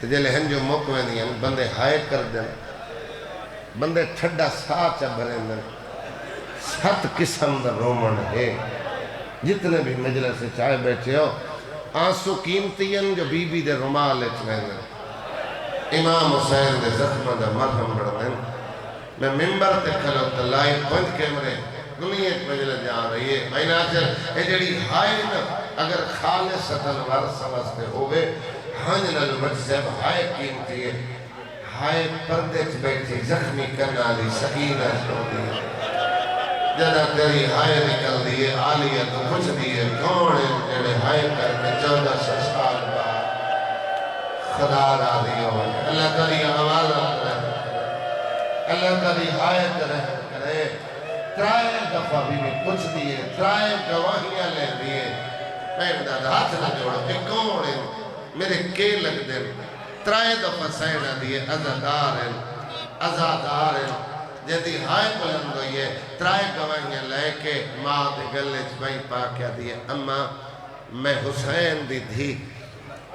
ਤੇ ਜਿਹੜੇ ਹੰਝੂ ਮੁੱਕ ਵੈਂਦੀਆਂ ਨੇ, ਬੰਦੇ ਹਾਇ ਕਰਦੇ ਨੇ ਬੰਦੇ ਠੱਡਾ ਸਾਹ ਚ ਭਰੇਂਦੇ ਨੇ ਸੱਤ ਕਿਸਮ ਦਾ ਰੋਮਣ ਹੈ ਜਿਤਨੇ ਵੀ ਮਜਲਿਸ ਚ ਆਏ ਬੈਠੇ ਹੋ ਆਂਸੂ ਕੀਮਤੀ ਹਨ ਜੋ ਬੀਬੀ ਦੇ ਰੁਮਾਲ ਵਿੱਚ ਵਹਿੰਦੇ ਨੇ ਇਮਾਮ ਹੁਸੈਨ ਦੇ ਜ਼ਖਮਾਂ ਦਾ ਮਰਹਮ ਬਣਦੇ ਨੇ ਮੈਂ ਮਿੰਬਰ ਤੇ ਖਲੋਤਾ ਲਾਈਵ ਪੰਜ ਕੈਮਰੇ ਦੁਨੀਆ ਚ ਮਜਲਿਸ ਜਾ ਰਹੀ ਹੈ ਮੈਂ ਨਾ ਚਲ ਇਹ ਜਿਹੜੀ ਹਾਇ ਨਾ ਅਗਰ ਖਾਲਿਸਤਨ ہن نال مجذب ہائے قیمتی ہے۔ ہائے پردے چ بیٹھے، زخمی کرنے والی سکینہ سوندی ہے جدا تیری ہائے نکل دی ہے عالیہ تو کچھ دی ہے۔ کون ہے جڑے ہائے کر کے 14 سال بعد خدا را دی ہو؟ اللہ تعالی آواز اللہ اللہ تعالی ہائے کرے کرے۔ ترائے دفعہ بھی میں کچھ دیئے ترائے گواہیاں لے دیئے پیڑ دادا، ہاتھ نہ جوڑا کہ کون ہے؟ میرے کے لگ دے۔ ترائے دفعہ سہنا دیئے ازادار ہیں ازادار ہیں جدی ہائے بلند ہوئی ہے، ترائے گواہیاں لے کے ماں دے گلے چبائی پا کیا دیئے اما، میں حسین دی دھی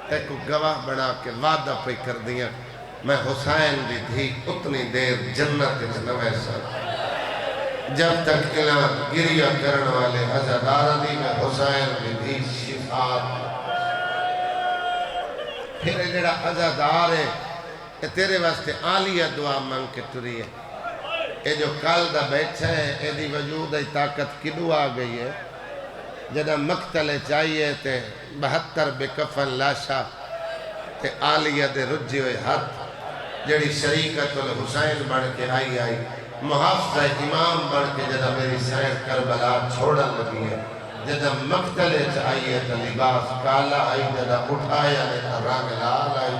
ایک گواہ بنا کے وعدہ پہ کر دیا میں حسین دی دھی، اتنی دیر جنت اس نوے جب تک الہ گریہ کرن والے عزادار دی، میں حسین دی دھی، شفاعت پھر یہ جڑا عزادار ہے یہ تیرے واسطے آلیہ دعا مانگ کے ٹری ہے۔ یہ جو کل دا بیٹھا ہے یہ دی وجود ہے طاقت کدو آ گئی ہے؟ جدہ مقتل چاہیے تے بہتر بے کفن لاشا تے آلیہ دے رجی ہوئے ہاتھ، جڑی شریکت الحسین بڑھ کے آئی آئی محافظہ امام بڑھ کے جدہ میری سین کربلا چھوڑا لگی ہے۔ جدہ مقتل چاہیے تے لباس کالا آئی، جدہ اٹھایا نے تا رنگ لال آئی۔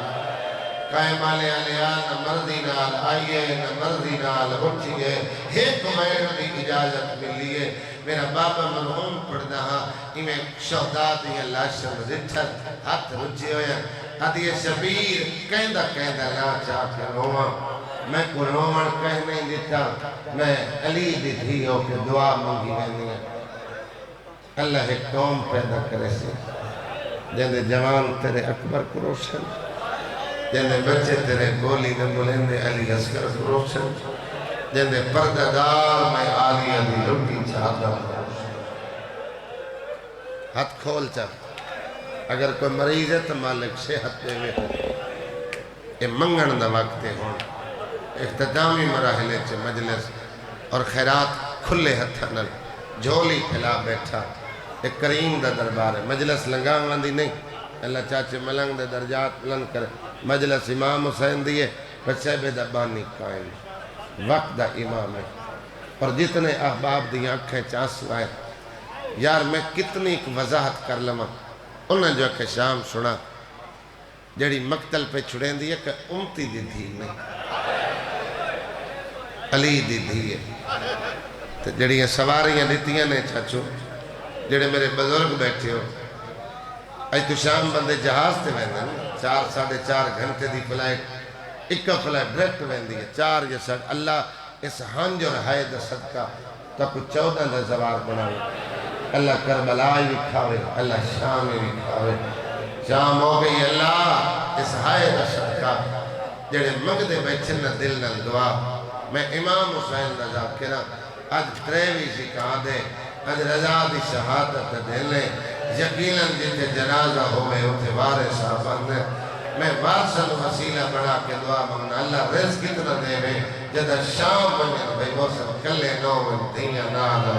قائم آلے آلے آل مرضی نال آئیے، نہ مرضی نال اٹھئیے ایک مہین بھی اجازت ملیے میرا بابا مرحوم پڑھنا ہاں ایمیں شہدہ دیا اللہ شم رٹھت ہاتھ رجے ہویا۔ ہاتھ شبیر کہندہ کہندہ نا چاہ کے روما میں کو رومن کہہ نہیں دیتا، میں علی دی تھی ہو کے دعا مانگی رہنی ہے۔ اللہ ایک قوم پیدا کرے سے جندے جوان تیرے اکبر کو روشن جندے بچے تیرے گولی دے بلندے علی اسکر کو روشن جندے پردہ دار میں آلیہ دی لٹی چاہتا ہوں ہاتھ کھول چاہ اگر کوئی مریض ہے تو مالک صحت دے ہوئے ہو یہ منگن دا وقت ہون اختتامی مراحلے چے مجلس اور خیرات کھلے ہتھا نل جھولی پھیلا بیٹھا ایک کریم دا دربار ہے۔ مجلس لنگاں واندی نہیں۔ اللہ چاچے ملنگ دے درجات بلند کرے۔ مجلس امام حسین دیئے بچے بے دبانی قائم۔ وقت دا امام ہے۔ اور جتنے احباب دی آنکھیں چانسو آئے یار میں کتنی ایک وضاحت کر لما انہیں جو کہ شام سنا۔ جڑی مقتل پہ چھڑیں دی کہ امتی دی تھی نہیں علی دی دی ہے۔ تو جڑیاں سواریاں دیتیاں نے چاچو۔ جڑے میرے بزرگ بیٹھے ہو۔ اج تو شام بندے جہاز تے ویندے نا چار، ساڑھے چار گھنٹے دی فلائٹ ایک فلائٹ ڈریکٹ ویندی ہے۔ چار یہ سڑ اللہ اس ہنج اور ہائے دا صدقہ تک چودہ دا زوار بناوے۔ اللہ کربلائی بھی کھاوے، اللہ شام بھی کھاوے۔ شام ہو گئی، اللہ اس ہائے دا صدقہ۔ جڑے مگدے بیٹھے نہ دل نہ دعا۔ میں امام حسین دا ذاکرہ اج تریوی سی کہا دے۔ اج رضا دی شہادت دے لے یقیناً جتے جنازہ ہوئے ہوتے وارے صاحبان نے میں وارسل وسیلہ بڑھا کے دعا مانگنا، اللہ رزق کتنا دے میں جدہ شام بنیاں بھئی موسم کلے نو من دنیا نالا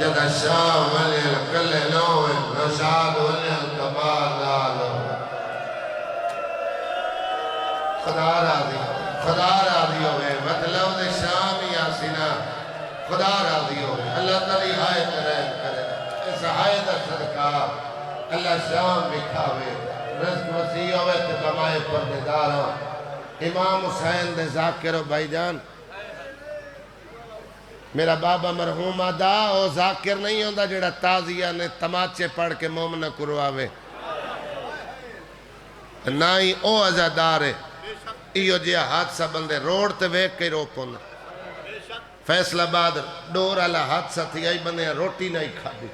جدہ شام بنیاں کلے نو من نشاد بنیاں کبار نالا خدا را راضی خدا را راضی ہوئے مطلب دے شام یا سنا خدا راضی ہوئے اللہ تعالی ہائے کرے کرے۔ اس ہائے دا صدقہ اللہ شام بکھاوے رزق وسیع ہوئے تو کمائے پردیدار ہو ہاں۔ امام حسین دے ذاکر و بھائی جان میرا بابا مرحوم آدھا او ذاکر نہیں ہوندہ جڑا تازیہ نے تماچے پڑھ کے مومنہ کرواوے۔ نہ ہی او ازادار ہے۔ ایو جیا حادثہ بندے روڑ تے ویک کے روکن فیصلہ بعد ڈور والا حادثہ تھی، آئی بندے روٹی نہیں کھا دی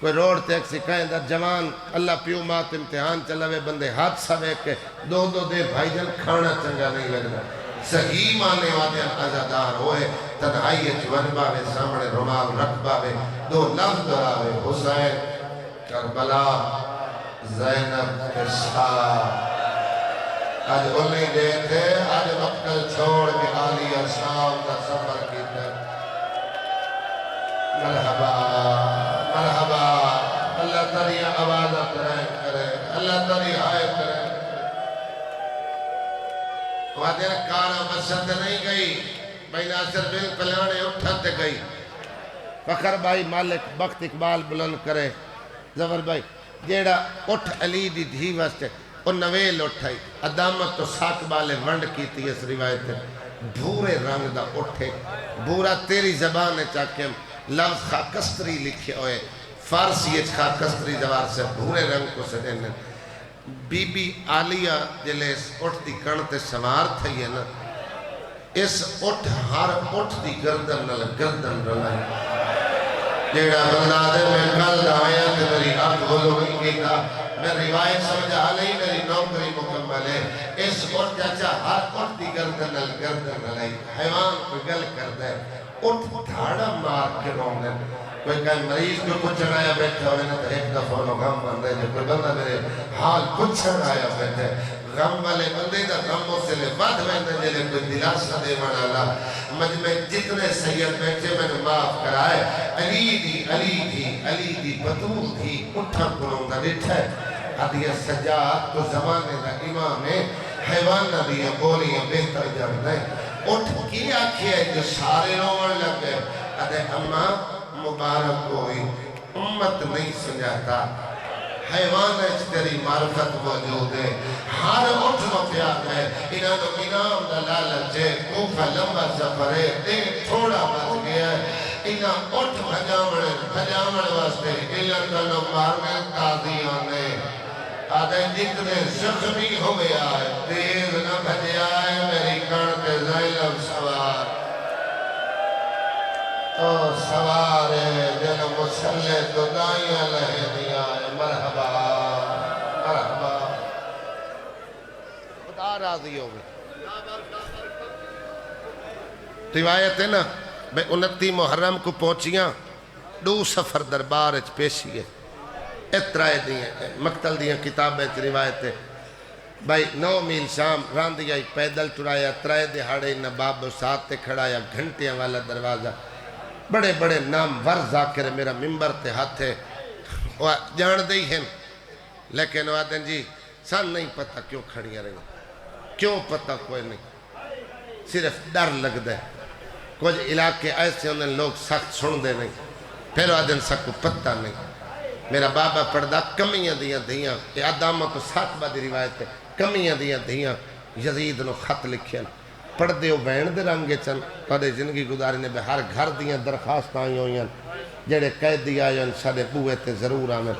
کوئی روڈ تے ایک سکھائیں دا جوان، اللہ پیو مات امتحان چلاوے، بندے ہاتھ سوے کے دو دو دے بھائی جن کھانا چنگا نہیں لگنا۔ صحیح مانے والے ازادار ہوئے، تنہائی چون باوے، سامنے رومال رکھ باوے، دو لفظ دراوے حسین، کربلا، زینب، ارشاد۔ آج انہیں دے تھے، آج مقتل چھوڑ کے آلیہ شام کا سفر کی تھے مرحبا مرحبا، اللہ تری آواز کرے کرے، اللہ تری آئے کرے۔ وہاں وعدے کارا بسند نہیں گئی، بھائی ناصر بن کلیانے اٹھتے گئی۔ فخر بھائی مالک بخت اقبال بلند کرے۔ زبر بھائی، جیڑا اٹھ علی دی دھی واسطے وہ نویل اٹھائی۔ ادامت تو ساک بالے ونڈ کیتی اس روایت ہے بھورے رنگ دا اٹھے۔ بورا تیری زبان ہے چاکے لفظ خاکستری لکھے ہوئے۔ فارسی اچ خاکستری دوار سے۔ بھورے رنگ کو سجنے بی بی آلیہ جلے اس اٹھ دی کنتے سوار تھئی ہے نا۔ اس اٹھ ہر اٹھ دی گردن نل گردن رلائی جیڑا بندہ دے میں کل آیا تے میری آنکھ بولو نہیں کیتا، میں روایت سمجھا لئی میری نوکری مکمل ہے۔ اس اور چاچا ہر اٹھ دی گردن نل گردن نل حیوان کوئی گل کر دے اٹھ دھاڑا مار کے رونے کوئی کہیں مریض کو پچھن آیا بیٹھا ہوئے نا تو ایک دفعہ انہوں غم بن رہے جو کوئی بندہ میرے حال پچھن آیا بیٹھے۔ غم والے بندے دا غم ہو سے لے بات بیندے جلے کوئی دلاسہ دے مانا اللہ مجھ میں جتنے سید بیٹھے، میں نے معاف کرائے علی دی علی دی علی دی بطول دی اٹھا کنوں دا ڈٹھا ہے ادھیا سجاد تو زمانے دا امام ہے، حیوان نہ دیا بولیاں بہتر جب دیں اٹھ کی آنکھیں ہے، جو سارے روان لگ گئے۔ ادھے اماں مبارک ہوئی امت نہیں سنجاتا حیوان ہے تیری معرفت موجود ہے۔ ہر اٹھ نو پیار ہے۔ انہاں تو انعام دا لالچ ہے۔ کوفہ لمبا سفر ہے۔ دن تھوڑا بچ گیا ہے۔ انہاں اٹھ بھجامڑ بھجامڑ واسطے انہاں کا نو مارنے قاضیاں نے۔ آدھے جتنے زخمی ہو گیا ہے۔ تیز نہ بھجیا ہے۔ میری کڑ کے زیلب سوار۔ تو سوار ہے جن مسلح تو لہے دیا ہے، مرحبا مرحبا۔ خدا راضی ہو گئے روایت ہے نا بے انتی محرم کو پہنچیاں، دو سفر دربار اچ پیشی ہے۔ اترائے دیئے مقتل دیئے کتابیں اچ روایت ہے۔ بھائی، نو میل شام راندیا پیدل ٹرایا ترائے دہاڑے نباب ساتھ تے کھڑایا، گھنٹیاں والا دروازہ۔ بڑے بڑے نام ور ذاکر میرا ممبر تے ہاتھ ہے۔ جان دے ہی ہیں۔ لیکن وہ آدھیں جی سان نہیں پتہ کیوں کھڑیاں رہی کیوں پتہ کوئی نہیں۔ صرف ڈر لگ دے کچھ علاقے ایسے انہیں لوگ سخت سن دے نہیں۔ پھر وہ سکو پتہ نہیں۔ میرا بابا پڑھدا، کمیاں دیاں دیاں یہ آدامہ تو ساتھ با روایت ہے، کمیاں دیاں دیاں یزید نو خط لکھیں پڑھ دیو بین دے رنگے چن پڑھے زندگی گزاری نے بے ہر گھر دیاں درخواست آئی ہوئی ہیں جڑے قید دیا آئیں سارے بوئے تے ضرور آمیں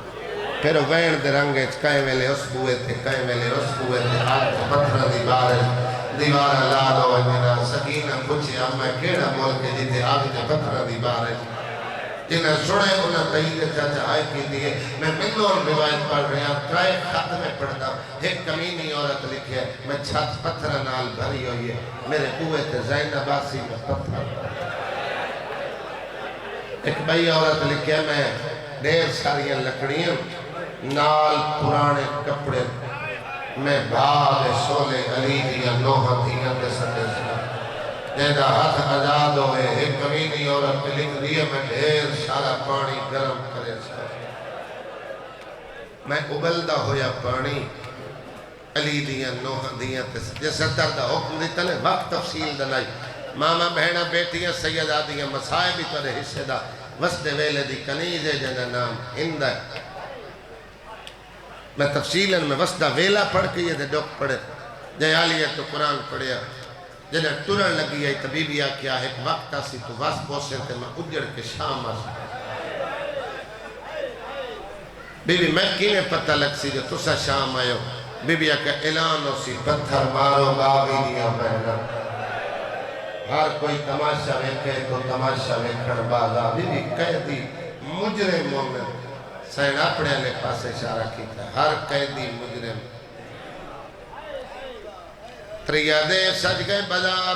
پھر وین دے رنگے چ کئے ویلے اس بوئے تے کئے ویلے اس بوئے تے آج پتھر دی بار دیوارہ لا دو میرا سکینہ پوچھے اب کیڑا مول کے جیتے آج تے پتھر دی بار جنہیں سنے انہیں تحید چاچا آئے کی دیئے۔ میں ملون روایت پڑھ رہا ہوں ترائے خط میں پڑھتا ایک کمینی عورت لکھے میں چھت پتھر نال بھری ہوئی ہے۔ میرے قوت زین عباسی میں پتھر۔ ایک بھئی عورت لکھے میں دیر ساریاں لکڑیاں نال پرانے کپڑے، میں بھاگ سولے علی دیا نوہ دیا کے سٹے سے جیدہ ہاتھ آزاد ہوئے ایک کمینی عورت پہ لکھ دیئے میں ڈھیر سارا پانی گرم کرے سا۔ میں ابلدہ ہویا پانی، علی دیاں نوح دیاں تس جیسے درد حکم دیتا نے، وقت تفصیل دلائی ماما بہنہ بیٹیاں، سیدہ دیاں مسائے بھی ترے حصے دا۔ وسط ویلے دی کنیزے جنہ نام ہند ہے۔ میں تفصیلاً میں وسط دا ویلہ پڑھ کے یہ دے ڈوک پڑھے۔ جیالیت تو قرآن پڑھیا۔ جنہیں ٹرن لگی ہے طبیبی آکیا ہے، ایک وقت آسی تو واس بوسے تھے میں اجڑ کے شام آسی بی بی میں کینے پتہ لگ سی جو تسا شام آئے ہو؟ بی بی آکا اعلان ہو سی، پتھر مارو، باغی دیا پہنا ہر کوئی تماشا ویکھے تو تماشا ویکھن بازا بی بی کہہ دی مجرے مومن۔ سین اپنے نے پاس اشارہ کیتا ہر قیدی مجرم۔ تریا دے سج گئے بازار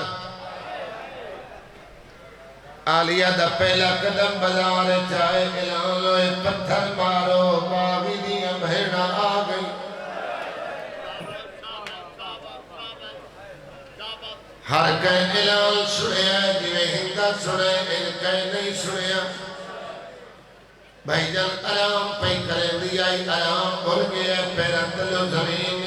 آلیہ دا پہلا قدم بازار چاہے اعلان ہوئے پتھر مارو باغی دیا بہنا آ گئی ہر کہیں اعلان سنیا جویں ہندہ سنے ان کہیں نہیں سنیا بھائی جان آرام پہ کرے دی آرام بھول گیا پیرا تلو زمین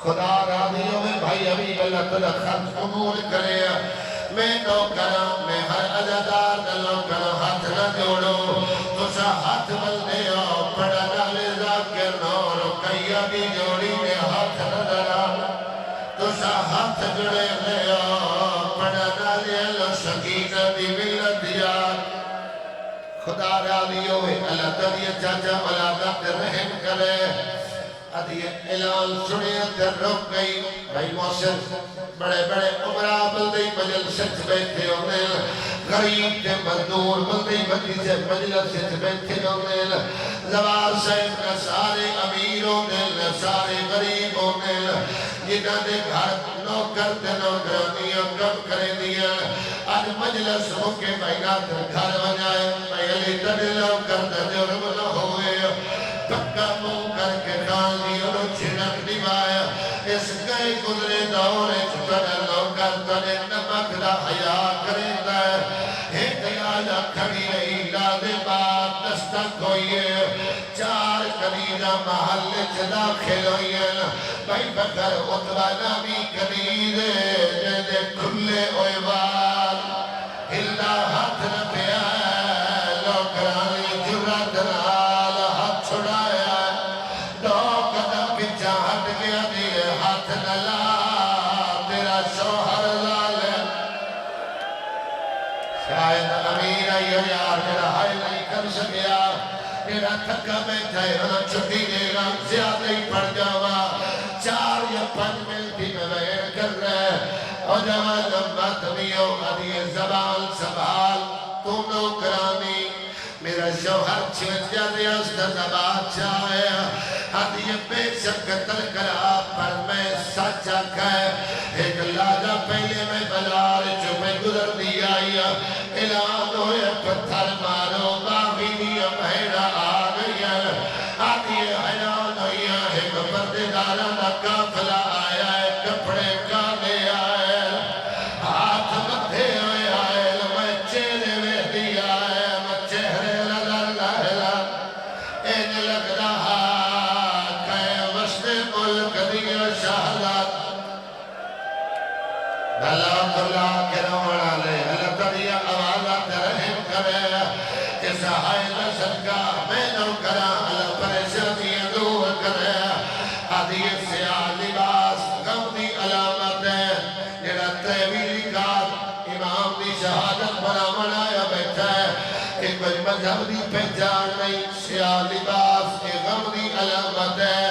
خدا راضی ہوئے بھائی ابھی اللہ تعالیٰ خرچ قبول کرے میں تو کرا میں ہر عزدار دلوں کرا ہاتھ نہ جوڑو۔ تو سا ہاتھ بلدے ہو، پڑا ڈالے ذاکر نور کئی ابھی جوڑی میں ہاتھ نہ درا تو سا ہاتھ جڑے لے ہو، پڑا ڈالے لو سکینہ دی ملت یاد خدا راضی ہوئے، اللہ تعالیٰ چاچا ملاقات رحم کرے۔ ادھی اعلان سنیا تے رک گئی۔ بھائی محسن، بڑے بڑے عمرہ بلدی مجل سچ بیٹھے ہونے غریب تے مزدور بلدی بچی سے مجل سچ بیٹھے ہونے زوار صاحب کا سارے امیر ہونے سارے غریب ہونے جنہ دے گھر نوکر تے نوکرانیاں کم کرے دیا آج مجلس ہو کے بھائی بینات گھر بجائے میں علی تدلو کرتا ہوئیے چار کنیزہ محل چدا کھلوئیے بھائی بکر اتوا نامی کنیزے جیدے کھلے ہوئے بات بیٹھا ہے انہوں چھٹی دے گا، زیادہ ہی پڑ جاوا۔ چار یا پنج ملٹی میں بہن کر رہے اور جوان لمبا تمیو ادھی زبان سبحال تو نوکرانی میرا شوہر چھوٹ جاتے اس کا زبان چاہے۔ ادھی بے شک قتل کرا، پر میں سچا کہے۔ ایک لاجا پہلے میں بلار چوپے گزر دیا اعلان ہوئے پتھر مذہب دی پہچان نہیں سیاہ لباس کے غم دی علامت ہے۔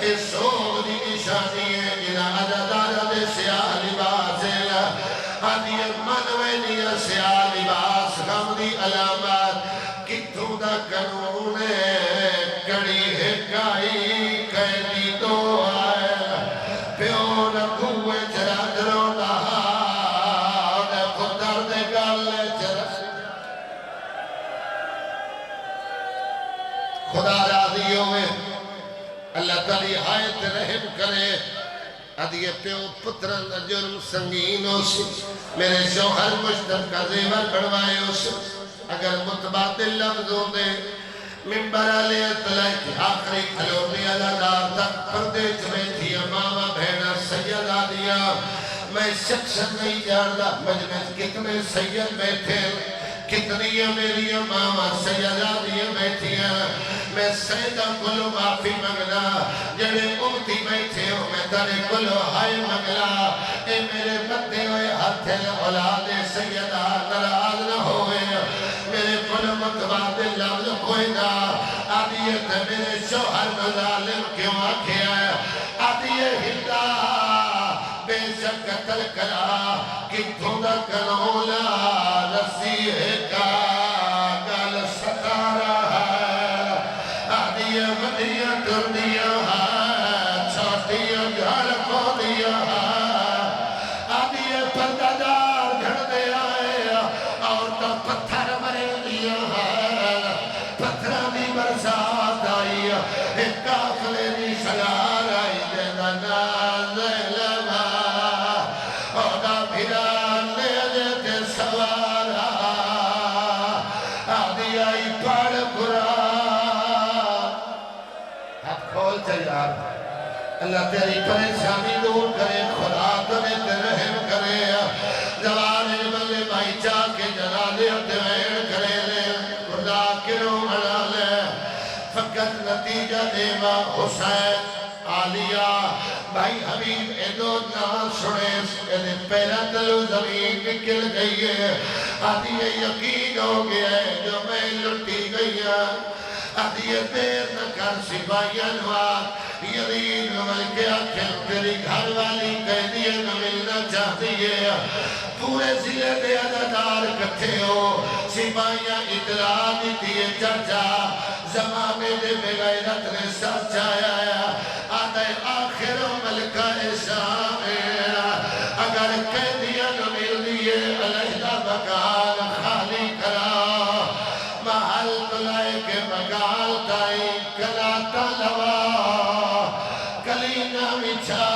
اے سوگ دی نشانی ہے جنا عددارہ دے سیاہ لباس ہے آدھی منوے دیا سیاہ لباس غم دی علامت۔ کتھوں دا قانون ہے کڑی اللہ تعالی رحم کرے۔ ادھیے پیو پترن جرم سنگین ہو سی میرے شوہر مشترکہ زیور بڑھوائے ہو سی اگر متبادل لفظوں دے ممبر علی اطلاع کی آخری کھلوٹی عددار تک پردے چمیں تھی امامہ بھینا سید آدیا میں شخص نہیں جاندہ مجمع کتنے سید بیٹھے، کتنی میری ماما سیدہ دیا بیٹھی ہیں۔ میں سیدہ کلو معافی منگنا، جڑے امتی بیٹھے ہو میں تارے کلو ہائے منگنا۔ اے میرے بندے ہوئے ہاتھ اولاد سیدہ نراز نہ ہوئے۔ میرے کلو مقباد لفظ کوئی نہ۔ آدیت میرے شوہر نظالم کیوں آکھے آیا آدیت ہندہ بے شک قتل کرا کہ دھوندہ کنولا۔ رسی فقط نتیجہ دیوا حسین آلیا بھائی حبیب ایدو نہ سنے ایدے پیرا تلو زمین نکل گئی ہے آدھی یہ یقین ہو گیا ہے جو میں لٹی گئی ہے آدھی یہ دیر نہ کر سپاہیاں نوار یدین نمال کے آنکھیں تیری گھر والی قیدی نہ ملنا چاہتی ہے پورے ضلع دے عددار کٹھے ہو۔ سپاہیاں اطلاع دیتی ہے چرچا۔ زمانے دے بغیرت نے سچ آیا ہے آدھے آخر ملکہ شامل اگر قیدیاں نہ مل دیئے علیحدہ مکان خالی کرا۔ محل تلائے کے مگال تائی کلاتا لوا۔ کلینا مچھا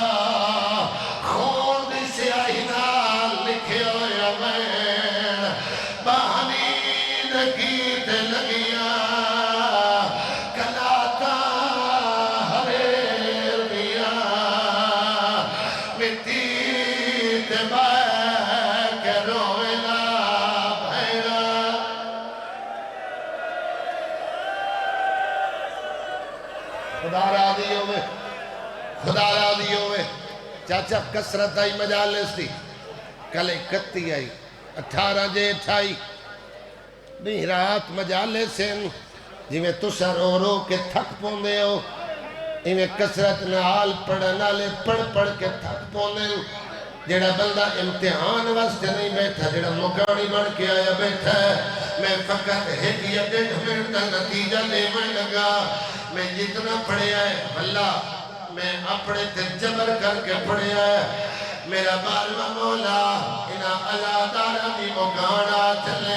چاچا کسرت آئی مجالس تھی کل اکتی آئی اٹھارہ جے اٹھائی نہیں رات مجالس سے جی میں تسا رو رو کے تھک پوندے ہو انہیں کسرت نال پڑھنا لے پڑھ پڑھ کے تھک پوندے ہو جڑا بندہ امتحان واسطے نہیں بیٹھا جڑا مکانی بن کے آیا بیٹھا ہے میں فقط ایک یقین منٹ کا نتیجہ لے میں لگا میں جتنا پڑھیا ہے اللہ میں اپنے تے جبر کر کے پڑھیا ہے میرا بالوہ مولا، انہا اللہ دارا دی مکانا چلے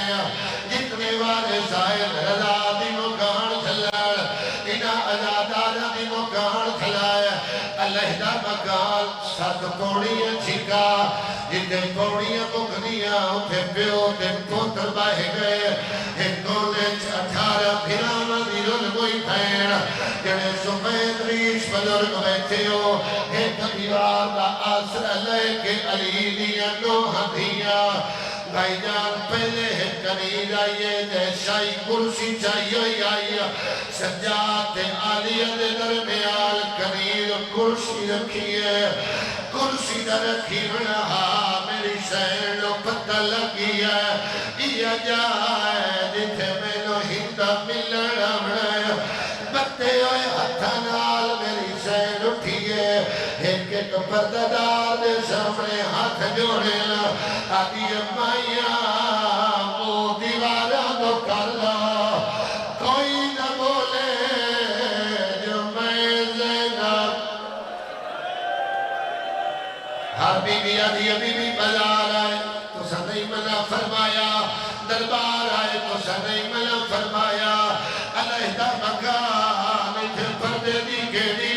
جتنے والے زائر رضا دی مکان چلے انہا اللہ دارا دی مکان چلے علیحدہ مکان سات پوڑیاں چھکا۔ جتے پوڑیاں مکنیاں اٹھے پیو تے پوتر باہے گئے۔ ایک کونے اٹھارہ پھرانا دیرون ریش بیٹھے ہو ایک دیوار دا آسر لے کے علی دیا نو ہدیاں بھائی جان پہلے ہے کنیر آئیے دے شاہی کرسی چاہیے آئیے سجاد آلیہ دے درمیان کنیر کرسی رکھیے کرسی دا رکھی بنا میری سینو پتہ لگی ہے یہ جائے جتھے میں نو ہندہ ملنا بڑھایا بتے ہوئے ایک ایک پرددار دے سامنے ہاتھ جوڑے لا آدھی مائیاں وہ دیوارہ تو کر لا کوئی نہ بولے جو میں زینب ہر بی بی آدھی بی بی بازار آئے تو سنئی منع فرمایا دربار آئے تو سنئی منع فرمایا علیحدہ مکان تھے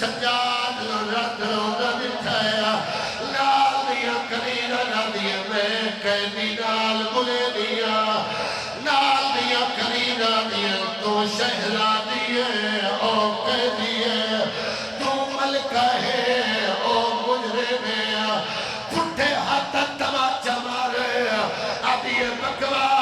سجاد رات روزہ دکھائے کرینا نہ میں قیدی نال بلے دیا لال دیا کرینا دیا تو شہرا دیے، او قیدی تو ملکہ ہے، او مجرے میں پھٹے ہاتھ تماچا مارے آدھی بکواس بند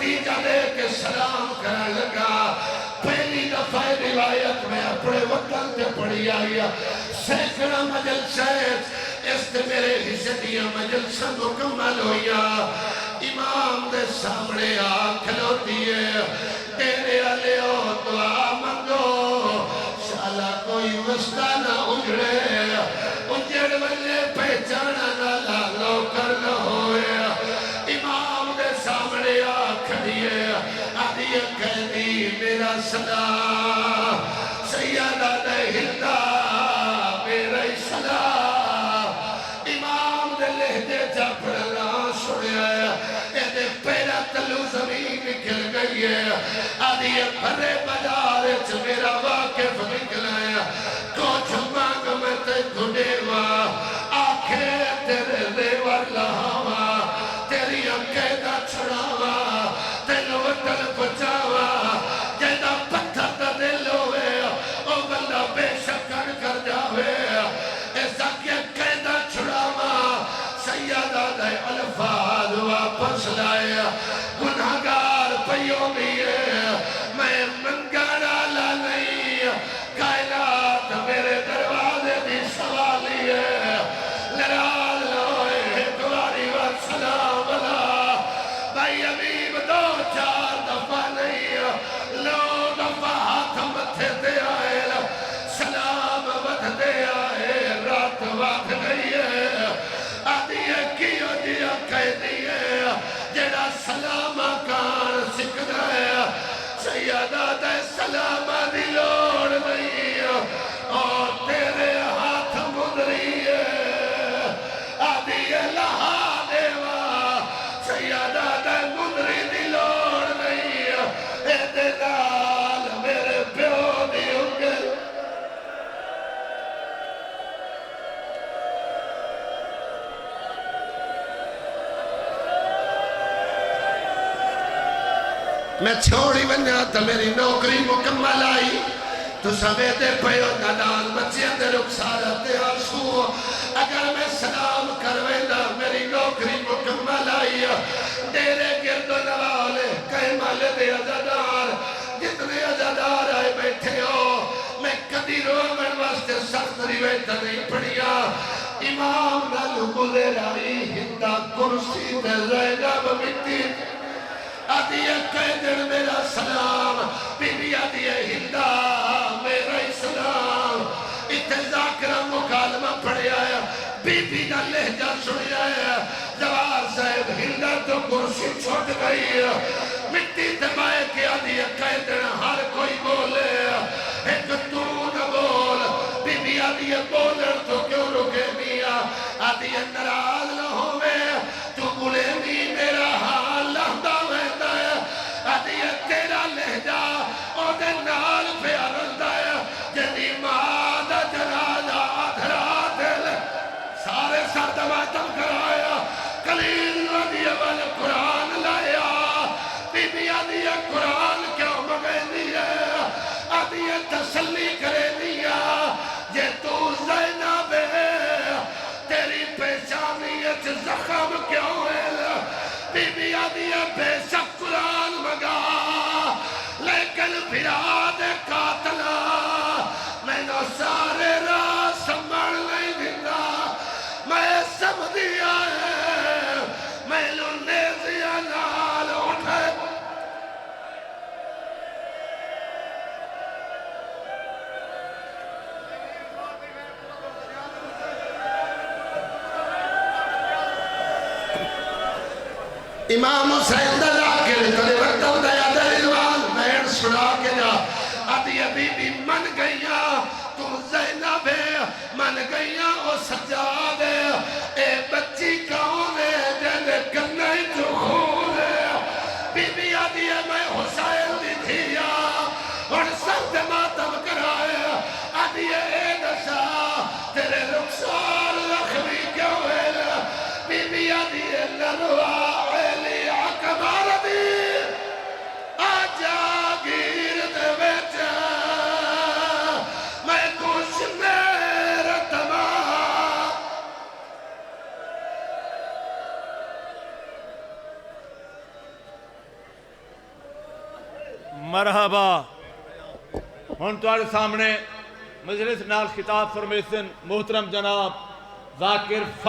نتیجہ دے کے سلام کرنے لگا۔ پہلی دفعہ روایت میں اپنے وطن تے پڑھی آئی۔ سینکڑا مجلسہ اس تے میرے حصے دیا مجلسہ مکمل ہویا امام دے سامنے آنکھ لو دیے تیرے علیہ او دعا منگو شالا کوئی وسطہ نہ اجڑے۔ اجڑ والے پہچانا نہ لالو صدا سیدہ دے ہلدا میرا صدا امام دے لہجے جا پڑھنا سنیا اے دے پیرا تلو زمین نکل گئی ہے۔ آدھی بھرے بازار چ میرا واقف نکلا ہے۔ کچھ مانگ میں تے گھڑے وا۔ آکھے تیرے دیور لہاوا۔ تیری انکے دا چھڑاوا۔ تینو وطن بچاوا بھائی ابھی دو چار دفعہ نہیں۔ لو جڑا سلام کان سکھنا ہے سیدہ دے سلام دی لوڑ نہیں اور تیرے میں چھوڑی بنیا تو میری نوکری مکمل آئی تو سمیتے پیو نادان بچے دے رخسارت آنسو اگر میں سلام کروینا میری نوکری مکمل آئی تیرے گرد و نوالے کئی مال دے ازادار جتنے ازادار آئے بیٹھے ہو میں کدی رومن واسطے سخت رویت نہیں پڑھیا امام نالو گزر آئی ہندہ کرسی دے زینب مٹی آدھی قیدر میرا سلام بی بی آدھی ہندا میرا اسلام اتنے ذاکرہ مکالمہ پڑھے آیا بی بی کا لہجہ سنے آیا جوار صاحب ہندا تو کرسی چھوٹ گئی مٹی دمائے کے آدھی قیدر ہر کوئی بولے ایک تو نہ بول بی بی آدھی بولر تو کیوں رکے میاں؟ آدھی نراز نہ ہوئے تو بولے تیرا لہجہ او دے نال پیار ہوندا ہے جدی ماں دا جنازہ آدھرا دل سارے سر دماتم کرایا کلیل رضی اللہ قرآن لایا، بیبیاں دی آدھی قرآن کیوں مگینی ہے؟ ادی تسلی لیکن بھرا دے قاتلہ میں نو سارے راہ سنبھل نہیں دینا میں سب دیا ہے میں لو نیزیا نال اٹھے امام حسین دا ہن سامنے مجلس نال خطاب فرمیسن محترم جناب ذاکر فخر